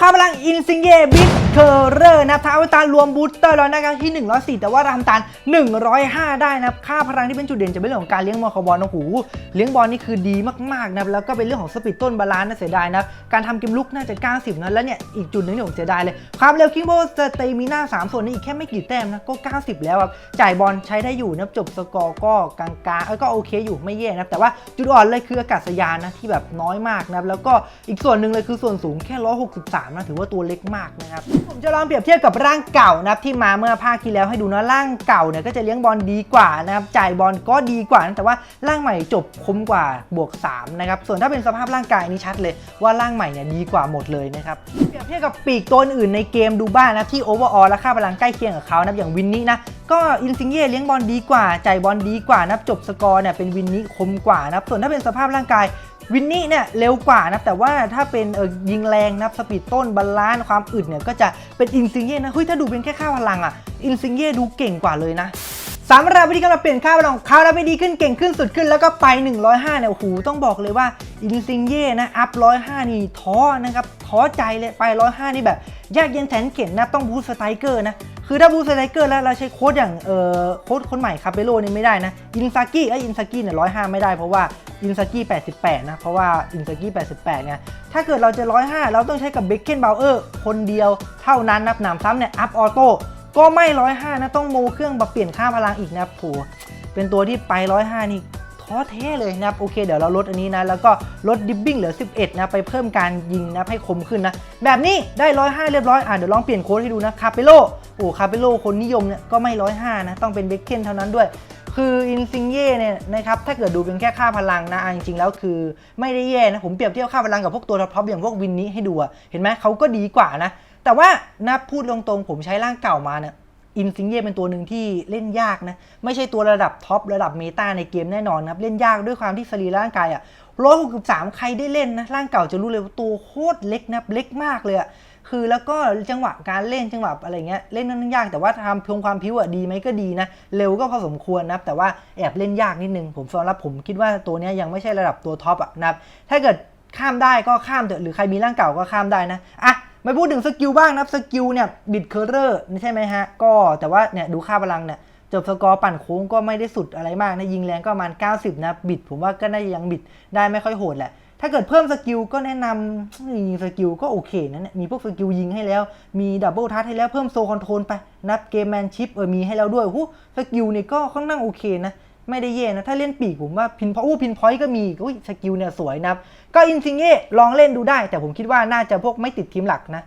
ค่าพลังอินซิงเย่บิ๊กเคอร์เรอร์นะครับท้าอวตารรวมบูสเตอร์แล้วนะครับที่ 104 แต่ว่าทำตาน105 ได้นะครับค่าพลังที่เป็นจุดเด่นจะเป็นเรื่องของการเลี้ยงมอคอบอลโอ้โหเลี้ยงบอลนี่คือดีมากๆนะแล้วก็เป็นเรื่องของสปีดต้นบาลานซ์นะเสียดายนะการทำเกมลุกน่าจะ 90นะแล้วเนี่ยอีกจุดหนึ่งที่ผมเสียดายเลยความเร็วคิงโบสเตมีหน้า 3 ส่วนนี้อีกแค่ไม่กี่แต้มนะก็ 90 แล้วครับจ่ายบอลใช้ได้อยู่นะจบสกอร์ก็กลางๆเอ้ยก็โอเคอยู่ไม่แย่นะแต่ว่าจุดอ่อนเลยคืออากาศยานนะที่แบบน้อยมากนะแล้วก็อีกส่วนหนึ่งเลยคือส่วนสูงแค่163นะถือว่าตัวเล็กมากนะครับผมจะลองเปรียบเทียบกับร่างเก่านะครับที่มาเมื่อภาคที่แล้วให้ดูนะร่างเก่าเนี่ยก็จะเลี้ยงบอลดีกว่านะครับจ่ายบอลก็ดีกว่านะแต่ว่าร่างใหม่จบคมกว่าบวก3นะครับส่วนถ้าเป็นสภาพร่างกายนี่ชัดเลยว่าร่างใหม่เนี่ยดีกว่าหมดเลยนะครับเปรียบเทียบกับปีกตัวอื่นในเกมดูบ้างนะที่โอเวอร์ออลและค่าพลังใกล้เคียงกับเขานะอย่างวินนี่นะก็อินซิงเย่เลี้ยงบอลดีกว่าจ่ายบอลดีกว่านับจบสกอร์เนี่ยเป็นวินนี่คมกว่านะครับส่วนถ้าเป็นสภาพร่างกาย วินนี่เนี่ยเร็วกว่านะแต่ว่าถ้าเป็นเออยิงแรงนะสปีดต้นบาลานซ์ความอึดเนี่ยก็จะเป็นอินซิงเย่นะเฮ้ยถ้าดูเป็นแค่ค่าพลังอะอินซิงเย่ดูเก่งกว่าเลยนะสำหรับวิธีการเราเปลี่ยนค่าพลังของเขาแล้วไม่ดีขึ้นเก่งขึ้นสุดขึ้นแล้วก็ไป 105เนี่ยโอ้โหต้องบอกเลยว่าอินซิงเย่นะอัพ105 นี่ท้อนะครับท้อใจเลยไป 105 นี่แบบ ยากเย็นแสนเข็ญนะต้องบูสต์สไตรเกอร์นะ คือถ้าบูสไตรเกอร์แล้วเราใช้โค้ดอย่างเอ่อโค้ดคนใหม่คาเปโลนี่ไม่ได้นะอินซากิไออินซากิเนี่ยร้อยห้าไม่ได้เพราะว่าอินซากิ88 นะ เพราะว่าอินซากิ88 เนี่ย ถ้าเกิดเราจะ 105 เราต้องใช้กับเบคเคนเบลเออร์คนเดียวเท่านั้นนับหนำซ้ำเนี่ย อัพออโต้ก็ไม่ 105 นะ ต้องโมเครื่องมาเปลี่ยนค่าพลังอีกนะครับโหเป็นตัวที่ไป 105 นี่ ท้อแท้เลยนะครับโอเคเดี๋ยวเราลดอันนี้นะแล้วก็ลดดิบบิ้งเหลือ 11 นะไปเพิ่มการยิงนะให้คมขึ้นนะ แบบนี้ได้105เรียบร้อยอะเดี๋ยวลองเปลี่ยนโค้ดให้ดูนะคาเปโลโอ้คาเปโลคนนิยมเนี่ยก็ไม่105นะต้องเป็นเบคเคนเท่านั้นด้วยคืออินซิงเย่เนี่ยนะครับถ้าเกิดดูเป็นแค่ค่าพลังนะอะจริงๆแล้วคือไม่ได้แย่นะผมเปรียบเทียบค่าพลังกับพวกตัวท็อปๆอย่างพวกวินนี้ให้ดูเห็นไหมเขาก็ดีกว่านะแต่ว่านะพูดตรงๆผมใช้ร่างเก่ามาเนี่ย อินซิงเย่เป็นตัวหนึ่งที่เล่นยากนะ ไม่ใช่ตัวระดับท็อประดับเมตาในเกมแน่นอนนะครับ เล่นยากด้วยความที่สรีระร่างกายอะร้อยหกสิบสามใครได้เล่นนะ ร่างเก่าจะรู้เลยว่าตัวโคตรเล็กนะเล็กมากเลยอะคือแล้วก็จังหวะการเล่นจังหวะอะไรเงี้ยเล่นนั่นยากแต่ว่าทำเพียงความพิ้วอะดีไหมก็ดีนะ เร็วก็พอสมควรนะแต่ว่าแอบเล่นยากนิดนึงผมสำหรับผมคิดว่าตัวนี้ยังไม่ใช่ระดับตัวท็อปอะนะถ้าเกิดข้ามได้ก็ข้ามเถอะหรือใครมีร่างเก่าก็ข้ามได้นะอะ ไม่พูดถึงสกิลบ้างนะสกิลเนี่ยบิดเคอร์เรอร์ใช่ไหมฮะ ก็แต่ว่าเนี่ยดูค่าพลังเนี่ยจบสกอร์ปั่นโค้งก็ไม่ได้สุดอะไรมากนะยิงแรงก็ประมาณ 90 นะบิด ผมว่าก็น่าจะยังบิดได้ไม่ค่อยโหดแหละถ้าเกิดเพิ่มสกิลก็แนะนำยิงสกิลก็โอเคนะเนี่ยมีพวกสกิลยิงให้แล้ว มีดับเบิลทัชให้แล้วเพิ่มโซคอนโทรลไปนับเกมแมนชิพเออมีให้แล้วด้วยหูสกิลเนี่ยก็ค่อนข้างโอเคนะ ไม่ได้เย่นะ ถ้าเล่นปีกผมว่าพินพออู้พินพอยก็มีอุ้ยสกิลเนี่ยสวยนะครับ ก็อินซิงเย่ลองเล่นดูได้ แต่ผมคิดว่าน่าจะพวกไม่ติดทีมหลักนะ